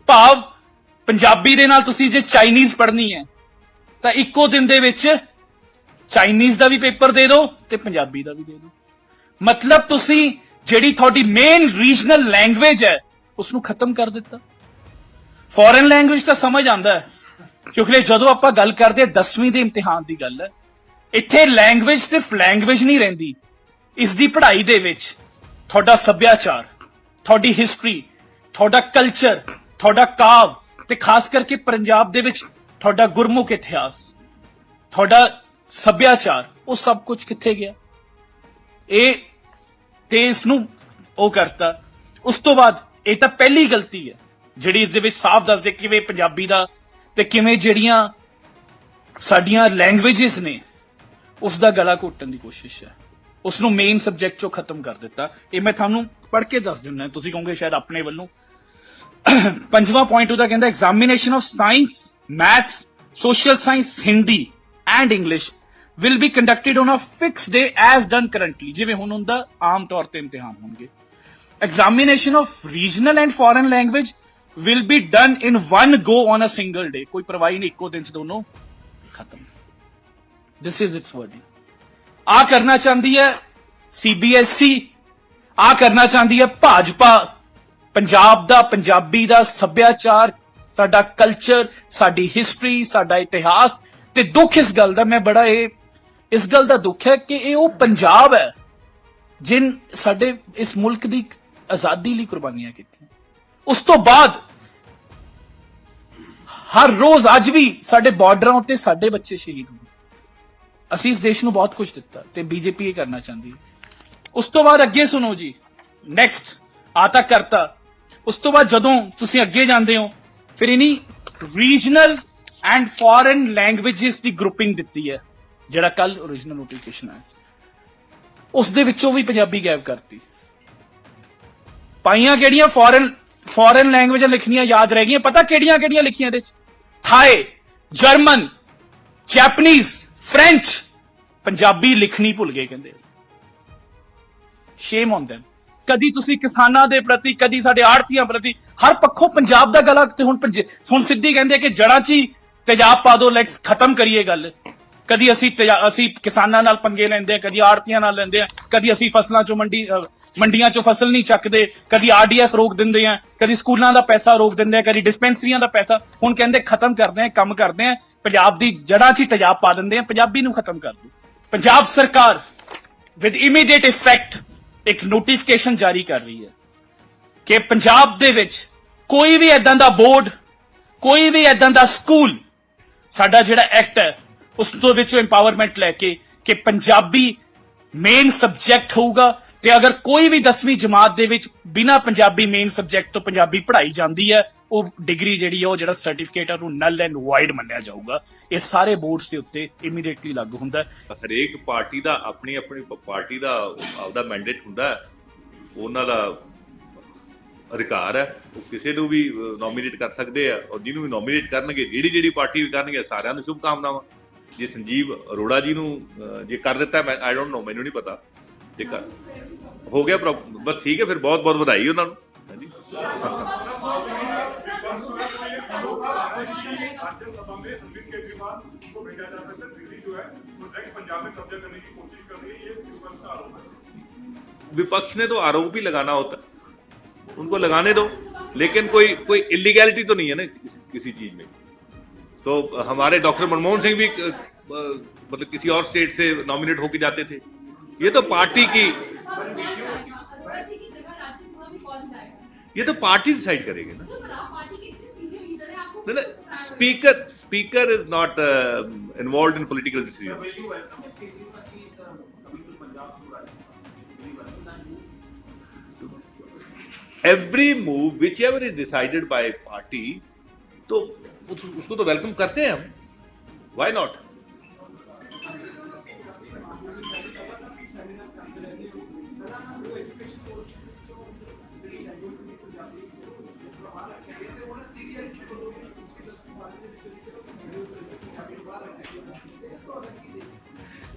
ਭਾਵ, ਪੰਜਾਬੀ ਦੇ ਨਾਲ ਤੁਸੀਂ ਜੇ ਚਾਈਨੀਜ਼ ਪੜ੍ਹਨੀ ਹੈ, ਤਾਂ ਇੱਕੋ ਦਿਨ ਦੇ ਵਿੱਚ ਚਾਈਨੀਜ਼ ਦਾ ਵੀ ਪੇਪਰ ਦੇ ਦਿਓ ਤੇ ਪੰਜਾਬੀ ਦਾ ਵੀ ਦੇ ਦਿਓ ਮਤਲਬ ਤੁਸੀਂ ਜਿਹੜੀ ਤੁਹਾਡੀ ਮੇਨ ਰੀਜਨਲ ਲੈਂਗੁਏਜ ਹੈ ਉਸ ਨੂੰ ਖਤਮ ਕਰ ਦਿੱਤਾ। ਫੋਰਨ ਲੈਂਗੁਏਜ ਤਾਂ ਸਮਝ ਆਉਂਦਾ ਹੈ। ਕਿਉਂਕਿ ਜਦੋਂ ਆਪਾਂ ਗੱਲ ਕਰਦੇ ਹਾਂ 10ਵੀਂ ਦੇ ਇਮਤਿਹਾਨ ਦੀ ਗੱਲ ਹੈ ਇੱਥੇ ਲੈਂਗੁਏਜ ਸਿਰਫ ਲੈਂਗੁਏਜ ਨਹੀਂ ਰਹਿੰਦੀ। ਇਸ ਦੀ ਪੜ੍ਹਾਈ ਦੇ ਵਿੱਚ ਤੁਹਾਡਾ ਸੱਭਿਆਚਾਰ, ਤੁਹਾਡੀ ਹਿਸਟਰੀ ਤੁਹਾਡਾ ਕਲਚਰ ਤੁਹਾਡਾ ਕਾਵ ਤੇ ਖਾਸ ਕਰਕੇ ਪੰਜਾਬ ਦੇ ਵਿੱਚ ਤੁਹਾਡਾ ਗੁਰਮੁਖ ਇਤਿਹਾਸ, ਤੁਹਾਡਾ ਸੱਭਿਆਚਾਰ, ਉਹ ਸਭ ਕੁਝ ਕਿੱਥੇ ਗਿਆ? ਇਹ ਤੇ ਇਸ ਨੂੰ ਉਹ ਕਰਤਾ। ਉਸ ਤੋਂ ਬਾਅਦ ਇਹ ਤਾਂ ਪਹਿਲੀ ਗਲਤੀ ਹੈ। ਜਿਹੜੀ ਇਸ ਦੇ ਵਿੱਚ ਸਾਫ਼ ਦੱਸਦੇ ਕਿਵੇਂ ਪੰਜਾਬੀ ਦਾ ਤੇ ਕਿਵੇਂ ਜਿਹੜੀਆਂ ਸਾਡੀਆਂ ਲੈਂਗੁਏਜਸ ਨੇ, ਉਸ ਦਾ ਗਲਾ ਘੋਟਣ ਦੀ ਕੋਸ਼ਿਸ਼ ਹੈ। ਉਸ ਨੂੰ ਮੇਨ ਸਬਜੈਕਟ ਚੋਂ ਖਤਮ ਕਰ ਦਿੱਤਾ। ਇਹ ਮੈਂ ਤੁਹਾਨੂੰ ਪੜ੍ਹ ਕੇ ਦੱਸ ਦਿੰਦਾ ਤੁਸੀਂ ਕਹੋਗੇ ਸ਼ਾਇਦ ਆਪਣੇ ਵੱਲੋਂ। ਪੰਜਵਾਂ ਪੁਆਇੰਟ ਉਹਦਾ ਕਹਿੰਦਾ examination of science maths social science Hindi and English will be conducted on a fix day as done currently ਜਿਵੇਂ ਹੁਣ ਹੁੰਦਾ ਆਮ ਤੌਰ ਤੇ ਇਮਤਿਹਾਨ ਹੋਣਗੇ। Examination of regional and foreign language will be done in one go on a single day. ਕੋਈ ਪਰਵਾਹੀ ਨਹੀਂ ਇੱਕੋ ਦਿਨ ਚ ਦੋਨੋਂ ਖਤਮ this is its wording. ਆ ਕਰਨਾ ਚਾਹੁੰਦੀ ਹੈ ਸੀਬੀਐਸਈ ਆ ਕਰਨਾ ਚਾਹੁੰਦੀ ਹੈ ਭਾਜਪਾ ਪੰਜਾਬ ਦਾ ਪੰਜਾਬੀ ਦਾ ਸੱਭਿਆਚਾਰ ਸਾਡਾ ਕਲਚਰ ਸਾਡੀ ਹਿਸਟਰੀ ਸਾਡਾ ਇਤਿਹਾਸ ਤੇ ਦੁੱਖ ਇਸ ਗੱਲ ਦਾ ਮੈਂ ਬੜਾ ਇਹ ਇਸ ਗੱਲ ਦਾ ਦੁੱਖ ਹੈ ਕਿ ਇਹ ਉਹ ਪੰਜਾਬ ਹੈ ਜਿਨ ਸਾਡੇ ਇਸ ਮੁਲਕ ਦੀ ਆਜ਼ਾਦੀ ਲਈ ਕੁਰਬਾਨੀਆਂ ਕੀਤੀਆਂ ਉਸ ਤੋਂ ਬਾਅਦ ਹਰ ਰੋਜ਼ ਅੱਜ ਵੀ ਸਾਡੇ ਬਾਰਡਰਾਂ ਉੱਤੇ ਸਾਡੇ ਬੱਚੇ ਸ਼ਹੀਦ ਹੋਏ। ਅਸੀਂ ਇਸ ਦੇਸ਼ ਨੂੰ ਬਹੁਤ ਕੁਝ ਦਿੱਤਾ ਤੇ ਬੀਜੇਪੀ ਇਹ ਕਰਨਾ ਚਾਹੁੰਦੀ ਹੈ। ਉਸ ਤੋਂ ਬਾਅਦ ਅੱਗੇ ਸੁਣੋ ਜੀ। ਨੈਕਸਟ ਆਤਾ ਕਰਤਾ। ਉਸ ਤੋਂ ਬਾਅਦ ਜਦੋਂ ਤੁਸੀਂ ਅੱਗੇ ਜਾਂਦੇ ਹੋ, ਫਿਰ ਇਨੀ ਰੀਜਨਲ ਐਂਡ ਫੋਰਨ ਲੈਂਗੁਏਜਸ ਦੀ ਗਰੁੱਪਿੰਗ ਦਿੱਤੀ ਹੈ, ਜਿਹੜਾ ਕੱਲ origignal ਨੋਟੀਫਿਕੇਸ਼ਨ ਆਇਆ ਸੀ। ਉਸ ਦੇ ਵਿੱਚੋਂ ਵੀ ਪੰਜਾਬੀ ਗਾਇਬ ਕਰਤੀ। ਪਾਈਆਂ ਕਿਹੜੀਆਂ? ਫੋਰਨ ਫੋਰਨ ਲੈਂਗੁਏਜਾਂ ਲਿਖਣੀਆਂ ਯਾਦ ਰਹਿ ਗਈਆਂ। ਪਤਾ ਕਿਹੜੀਆਂ ਕਿਹੜੀਆਂ ਲਿਖੀਆਂ ਇਹਦੇ ਚ? Thai German Japanese French Punjabi ਲਿਖਣੀ ਭੁੱਲ ਗਏ ਕਹਿੰਦੇ ਸ਼ੇਮ ਔਨ ਕਦੀ ਤੁਸੀਂ ਕਿਸਾਨਾਂ ਦੇ ਪ੍ਰਤੀ, ਕਦੀ ਸਾਡੇ ਆੜਤੀਆਂ ਪ੍ਰਤੀ, ਹਰ ਪੱਖੋਂ ਪੰਜਾਬ ਦਾ ਗਲਾ ਤੇ ਹੁਣ ਪੰਜ- ਹੁਣ ਸਿੱਧੀ ਕਹਿੰਦੇ ਕਿ ਜੜਾਂ 'ਚ ਹੀ ਤੇਜ਼ਾਬ ਪਾ ਦੋ ਲੈਟਸ ਖਤਮ ਕਰੀਏ ਗੱਲ। ਕਦੀ ਅਸੀਂ ਤੇਜਾ- ਅਸੀਂ ਕਿਸਾਨਾਂ ਨਾਲ ਪੰਗੇ ਲੈਂਦੇ ਆ, ਕਦੀ ਆੜਤੀਆਂ ਨਾਲ ਲੈਂਦੇ ਆ, ਕਦੀ ਅਸੀਂ ਫਸਲਾਂ 'ਚੋਂ ਮੰਡੀ ਮੰਡੀਆਂ 'ਚੋਂ ਫਸਲ ਨਹੀਂ ਚੱਕਦੇ, ਕਦੀ ਆਰਡੀਐਫ ਰੋਕ ਦਿੰਦੇ ਆ, ਕਦੀ ਸਕੂਲਾਂ ਦਾ ਪੈਸਾ ਰੋਕ ਦਿੰਦੇ ਆ, ਕਦੀ ਡਿਸਪੈਂਸਰੀਆਂ ਦਾ ਪੈਸਾ। ਹੁਣ ਕਹਿੰਦੇ ਖਤਮ ਕਰਦੇ ਆ, ਕੰਮ ਕਰਦੇ ਆ, ਪੰਜਾਬ ਦੀ ਜੜ੍ਹਾਂ 'ਚ ਹੀ ਤੇਜ਼ਾਬ ਪਾ ਦਿੰਦੇ ਆ, ਪੰਜਾਬੀ ਨੂੰ ਖਤਮ ਕਰ ਦੋ ਪੰਜਾਬ ਸਰਕਾਰ ਵਿਦ ਇਮੀਡੀਏਟ ਇਫੈਕਟ ਇੱਕ ਨੋਟੀਫਿਕੇਸ਼ਨ ਜਾਰੀ ਕਰ ਰਹੀ ਹੈ ਕਿ ਪੰਜਾਬ ਦੇ ਵਿੱਚ ਕੋਈ ਵੀ ਐਦਾਂ ਦਾ ਬੋਰਡ, ਕੋਈ ਵੀ ਐਦਾਂ ਦਾ ਸਕੂਲ, ਸਾਡਾ ਜਿਹੜਾ ਐਕਟ ਹੈ, ਉਸ ਤੋਂ ਵਿੱਚੋਂ ਐਮਪਾਵਰਮੈਂਟ ਲੈ ਕੇ ਕਿ ਪੰਜਾਬੀ ਮੇਨ ਸਬਜੈਕਟ ਹੋਊਗਾ ਤੇ ਅਗਰ ਕੋਈ ਵੀ 10ਵੀਂ ਜਮਾਤ ਦੇ ਵਿੱਚ ਬਿਨਾ ਪੰਜਾਬੀ ਮੇਨ ਸਬਜੈਕਟ ਤੋਂ ਪੰਜਾਬੀ ਪੜ੍ਹਾਈ ਜਾਂਦੀ ਹੈ, ਉਹ ਡਿਗਰੀ ਜਿਹੜੀ ਹੈ, ਉਹ ਜਿਹੜਾ ਸਰਟੀਫਿਕੇਟ ਉਹਨੂੰ ਨਲ ਐਂਡ ਵਾਈਡ ਮੰਨਿਆ ਜਾਊਗਾ। ਇਹ ਸਾਰੇ ਬੋਰਡਸ ਦੇ ਉੱਤੇ ਇਮੀਡੀਏਟਲੀ ਲਾਗੂ ਹੁੰਦਾ ਹਰੇਕ ਪਾਰਟੀ ਦਾ, ਆਪਣੀ ਆਪਣੀ ਪਾਰਟੀ ਦਾ ਆਪਦਾ ਮੈਂਡੇਟ ਹੁੰਦਾ ਉਹਨਾਂ ਦਾ ਅਧਿਕਾਰ ਹੈ। ਉਹ ਕਿਸੇ ਨੂੰ ਵੀ ਨੋਮੀਨੇਟ ਕਰ ਸਕਦੇ ਆ ਔਰ ਜਿਹਨੂੰ ਵੀ ਨੋਮੀਨੇਟ ਕਰਨਗੇ, ਜਿਹੜੀ ਜਿਹੜੀ ਪਾਰਟੀ ਵੀ ਕਰਨਗੇ, ਸਾਰਿਆਂ ਨੂੰ ਸ਼ੁਭ ਕਾਮਨਾਵਾਂ ਜੇ ਸੰਜੀਵ ਅਰੋੜਾ ਜੀ ਨੂੰ ਜੇ ਕਰ ਦਿੱਤਾ, ਮੈਂ ਆਈ ਡੋਨਟ ਨੋ ਮੈਨੂੰ ਨਹੀਂ ਪਤਾ। ਜੇ ਕਰ ਹੋ ਗਿਆ ਪ੍ਰੋ- ਬਸ ਠੀਕ ਹੈ ਫਿਰ ਬਹੁਤ ਬਹੁਤ ਵਧਾਈ ਉਹਨਾਂ ਨੂੰ ਹਾਂਜੀ राज्यसभा में अरविंद केजरीवाल को भेजा जा सकता है दिल्ली जो है वो डायरेक्ट पंजाब में कब्जा करने की कोशिश कर रही है ये विपक्ष का आरोप है विपक्ष ने तो आरोप ही लगाना होता है उनको लगाने दो लेकिन कोई कोई इलीगैलिटी तो नहीं है ना किसी, किसी चीज में तो हमारे डॉक्टर मनमोहन सिंह भी अ, अ, मतलब किसी और स्टेट से नॉमिनेट होके जाते थे ये तो पार्टी की ये तो पार्टी डिसाइड करेगी ना। मतलब speaker speaker is not involve in political decision every move which ever is decided by party तो उसको तो वेलकम करते हैं हम। व्हाई नॉट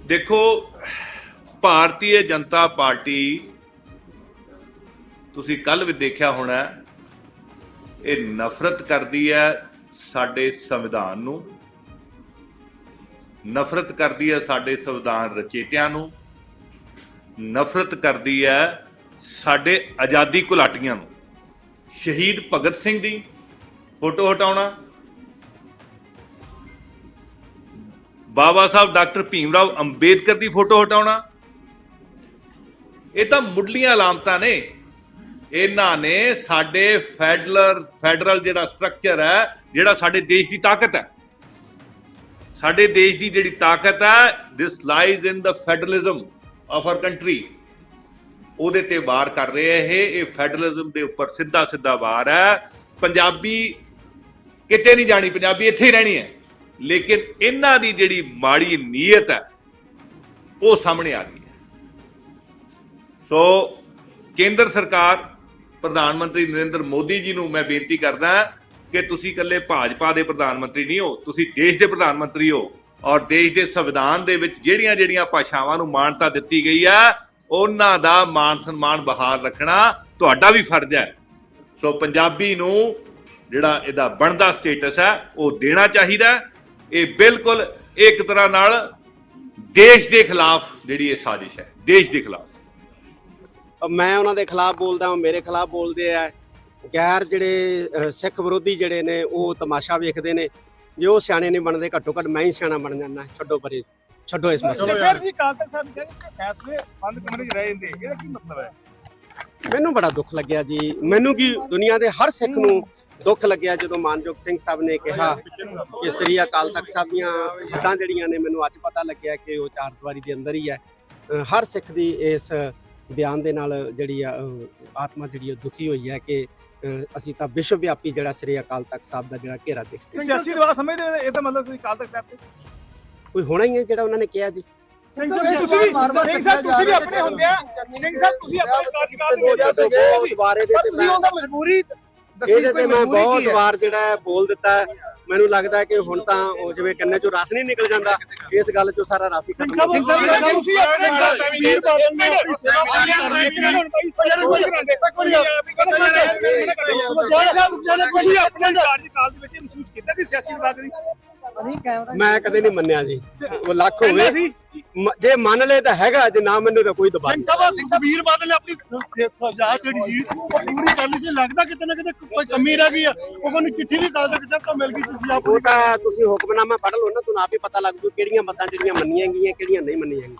ਦੇਖੋ ਭਾਰਤੀ ਜਨਤਾ ਪਾਰਟੀ ਤੁਸੀਂ ਕੱਲ ਵੀ ਦੇਖਿਆ ਹੋਣਾ ਇਹ ਨਫ਼ਰਤ ਕਰਦੀ ਹੈ ਸਾਡੇ ਸੰਵਿਧਾਨ ਨੂੰ। ਨਫ਼ਰਤ ਕਰਦੀ ਹੈ ਸਾਡੇ ਸੰਵਿਧਾਨ ਰਚੇਤਿਆਂ ਨੂੰ। ਨਫ਼ਰਤ ਕਰਦੀ ਹੈ ਸਾਡੇ ਆਜ਼ਾਦੀ ਘੁਲਾਟੀਆਂ ਨੂੰ। ਸ਼ਹੀਦ ਭਗਤ ਸਿੰਘ ਦੀ ਫੋਟੋ ਹਟਾਉਣਾ। ਬਾਬਾ ਸਾਹਿਬ ਡਾਕਟਰ ਭੀਮ ਰਾਓ ਅੰਬੇਦਕਰ ਦੀ ਫੋਟੋ ਹਟਾਉਣਾ। ਇਹ ਤਾਂ ਮੁੱਢਲੀਆਂ ਅਲਾਮਤਾਂ ਨੇ। ਇਹਨਾਂ ਨੇ ਸਾਡੇ ਫੈਡਰਲ ਫੈਡਰਲ ਜਿਹੜਾ ਸਟਰਕਚਰ ਹੈ, ਜਿਹੜਾ ਸਾਡੇ ਦੇਸ਼ ਦੀ ਤਾਕਤ ਹੈ। ਸਾਡੇ ਦੇਸ਼ ਦੀ ਜਿਹੜੀ ਤਾਕਤ ਹੈ this lies in the federalism of our country ਉਹਦੇ ਤੇ ਵਾਰ ਕਰ ਰਹੇ ਇਹ। ਇਹ ਫੈਡਰਲਿਜ਼ਮ ਦੇ ਉੱਪਰ ਸਿੱਧਾ ਸਿੱਧਾ ਵਾਰ ਹੈ। ਪੰਜਾਬੀ ਕਿਤੇ ਨਹੀਂ ਜਾਣੀ, ਪੰਜਾਬੀ ਇੱਥੇ ਹੀ ਰਹਿਣੀ ਹੈ। ਲੇਕਿਨ ਇਹਨਾਂ ਦੀ ਜਿਹੜੀ ਮਾੜੀ ਨੀਅਤ ਹੈ, ਉਹ ਸਾਹਮਣੇ ਆ ਗਈ ਹੈ। ਸੋ ਕੇਂਦਰ ਸਰਕਾਰ, ਪ੍ਰਧਾਨ ਮੰਤਰੀ ਨਰਿੰਦਰ ਮੋਦੀ ਜੀ ਨੂੰ ਮੈਂ ਬੇਨਤੀ ਕਰਦਾ ਕਿ ਤੁਸੀਂ ਇਕੱਲੇ ਭਾਜਪਾ ਦੇ ਪ੍ਰਧਾਨ ਮੰਤਰੀ ਨਹੀਂ ਹੋ, ਤੁਸੀਂ ਦੇਸ਼ ਦੇ ਪ੍ਰਧਾਨ ਮੰਤਰੀ ਹੋ। ਔਰ ਦੇਸ਼ ਦੇ ਸੰਵਿਧਾਨ ਦੇ ਵਿੱਚ ਜਿਹੜੀਆਂ ਜਿਹੜੀਆਂ ਭਾਸ਼ਾਵਾਂ ਨੂੰ ਮਾਨਤਾ ਦਿੱਤੀ ਗਈ ਹੈ ਉਹਨਾਂ ਦਾ ਮਾਨ ਸਨਮਾਨ ਬਹਾਲ ਰੱਖਣਾ ਤੁਹਾਡਾ ਵੀ ਫਰਜ਼ ਹੈ। ਸੋ ਪੰਜਾਬੀ ਨੂੰ ਜਿਹੜਾ ਇਹਦਾ ਬਣਦਾ ਸਟੇਟਸ ਹੈ, ਉਹ ਦੇਣਾ ਚਾਹੀਦਾ ਇਹ ਬਿਲਕੁਲ ਇੱਕ ਤਰ੍ਹਾਂ ਨਾਲ ਦੇਸ਼ ਦੇ ਖਿਲਾਫ ਜਿਹੜੀ ਇਹ ਸਾਜ਼ਿਸ਼ ਹੈ, ਦੇਸ਼ ਦੇ ਖਿਲਾਫ। ਮੈਂ ਉਹਨਾਂ ਦੇ ਖਿਲਾਫ ਬੋਲਦਾ ਹਾਂ ਮੇਰੇ ਖਿਲਾਫ ਬੋਲਦੇ ਆ। ਗੈਰ ਜਿਹੜੇ ਸਿੱਖ ਵਿਰੋਧੀ ਜਿਹੜੇ ਨੇ, ਉਹ ਤਮਾਸ਼ਾ ਵੇਖਦੇ ਨੇ। ਜੇ ਉਹ ਸਿਆਣੇ ਨਹੀਂ ਬਣਦੇ, ਘੱਟੋ ਘੱਟ ਮੈਂ ਹੀ ਸਿਆਣਾ ਬਣ ਜਾਂਦਾ, ਛੱਡੋ ਪਰੇ। ਛੱਡੋ ਇਸ ਮਸਲੇ ਸਰ ਜੀ ਕਾਲ ਤੱਕ ਸਾਹਿਬ ਕਹਿੰਦੇ ਕਿ ਫੈਸਲੇ ਬੰਦ ਕਮਰੇ 'ਚ ਰਹਿ ਜਾਂਦੇ ਇਹਦਾ ਕੀ ਮਤਲਬ ਹੈ? ਮੈਨੂੰ ਬੜਾ ਦੁੱਖ ਲੱਗਿਆ ਜੀ। ਮੈਨੂੰ ਕੀ ਦੁਨੀਆ ਦੇ ਹਰ ਸਿੱਖ ਨੂੰ ਦੁੱਖ ਲੱਗਿਆ ਜਦੋਂ ਮਾਨਯੋਗ ਸਿੰਘ ਸਾਹਿਬ ਨੇ ਕਿਹਾ ਕਿ ਸ੍ਰੀ ਅਕਾਲ ਤਖਤ ਸਾਹਿਬ ਦੀਆਂ ਹੱਦਾਂ ਜਿਹੜੀਆਂ ਨੇ ਮੈਨੂੰ ਅੱਜ ਪਤਾ ਲੱਗਿਆ ਕਿ ਉਹ ਚਾਰ ਦੀਵਾਰੀ ਦੇ ਅੰਦਰ ਹੀ ਹੈ। ਹਰ ਸਿੱਖ ਦੀ ਇਸ ਬਿਆਨ ਦੇ ਨਾਲ ਜਿਹੜੀ ਆ ਆਤਮਾ ਜਿਹੜੀ ਉਹ ਦੁਖੀ ਹੋਈ ਹੈ ਕਿ ਅਸੀਂ ਤਾਂ ਵਿਸ਼ਵ ਵਿਆਪੀ ਜਿਹੜਾ ਸ੍ਰੀ ਅਕਾਲ ਤਖਤ ਸਾਹਿਬ ਦਾ ਜਿਹੜਾ ਘੇਰਾ ਦੇਖ ਸਿਆਸੀ ਦਵਾ ਸਮਝਦੇ ਹੋ ਇਹਦਾ ਮਤਲਬ ਤੁਸੀਂ ਕਾਲ ਤੱਕ ਸਾਹਿਬ ਤੇ ਕੋਈ ਹੋਣਾ ਹੀ ਹੈ ਜਿਹੜਾ ਉਹਨਾਂ ਨੇ ਕਿਹਾ ਜੀ? ਸਿੰਘ ਸਾਹਿਬ ਤੁਸੀਂ ਵੀ ਸਿੰਘ ਸਾਹਿਬ ਤੁਸੀਂ ਵੀ ਆਪਣੇ ਹੁੰਦੇ ਆ। ਸਿੰਘ ਸਾਹਿਬ ਤੁਸੀਂ ਆਪਣੇ ਕਾਸ ਕਾਲ ਦੇ ਵਿੱਚ ਦੱਸੋ ਦੁਬਾਰੇ ਦੇ ਪਰ ਤੁਸੀਂ ਉਹਦਾ ਮਜਬੂਰੀ ਇਹਦੇ ਤੇ ਮੈਂ ਬਹੁਤ ਵਾਰ ਜਿਹੜਾ ਹੈ ਬੋਲ ਦਿੱਤਾ ਹੈ। ਮੈਨੂੰ ਲੱਗਦਾ ਹੈ ਕਿ ਹੁਣ ਤਾਂ ਉਹ ਜਿਵੇਂ ਕੰਨੇ ਚੋਂ ਰਸ ਨਹੀਂ ਨਿਕਲ ਜਾਂਦਾ ਇਸ ਗੱਲ ਚੋਂ ਸਾਰਾ ਰਸ ਹੀ ਖਤਮ ਤੁਸੀਂ ਆਪਣੇ ਤੁਸੀਂ ਆਪਣੇ ਕਾਰਜਕਾਲ ਦੇ ਵਿੱਚ ਮਹਿਸੂਸ ਕੀਤਾ ਕਿ ਸਿਆਸੀ ਵਿਭਾਗ ਦੀ? ਮੈਂ ਕਦੇ ਨਹੀਂ ਮੰਨਿਆ ਜੀ। ਉਹ ਲੱਖ ਹੋਵੇ। ਮ- ਜੇ ਮੰਨ ਲਏ ਤਾਂ ਹੈਗਾ ਜੇ ਨਾ ਮੰਨੇ ਤਾਂ ਕੋਈ ਦਬਾਅ ਸਿੰਘ ਨਹੀਂ ਸਾਹਿਬ ਸੁਖਬੀਰ ਬਾਦਲ ਨੇ ਆਪਣੀ ਸਜ਼ਾ ਜਿਹੜੀ ਜੀ ਉਹ ਪੂਰੀ ਕਰ ਲਈ ਸੀ। ਲੱਗਦਾ ਕਿਤੇ ਨਾ ਕਿਤੇ ਕੋਈ ਕਮੀ ਰਹਿ ਗਈ ਆ। ਉਹ ਨੂੰ ਚਿੱਠੀ ਵੀ ਕਾਲ ਤੱਕ ਸਭ ਤੋਂ ਮਿਲ ਗਈ ਸੀ ਸਜ਼ਾ ਉਹ ਤਾਂ ਤੁਸੀਂ ਹੁਕਮਨਾਮਾ ਪੜ੍ਹ ਲਓ ਨਾ ਤੁਹਾਨੂੰ ਆਪ ਹੀ ਪਤਾ ਲੱਗ ਜੂ ਕਿਹੜੀਆਂ ਮਤਾਂ ਜਿਹੜੀਆਂ ਮੰਨੀਆਂ ਗਈਆਂ ਕਿਹੜੀਆਂ ਨਹੀਂ ਮੰਨੀਆਂ ਗਈਆਂ।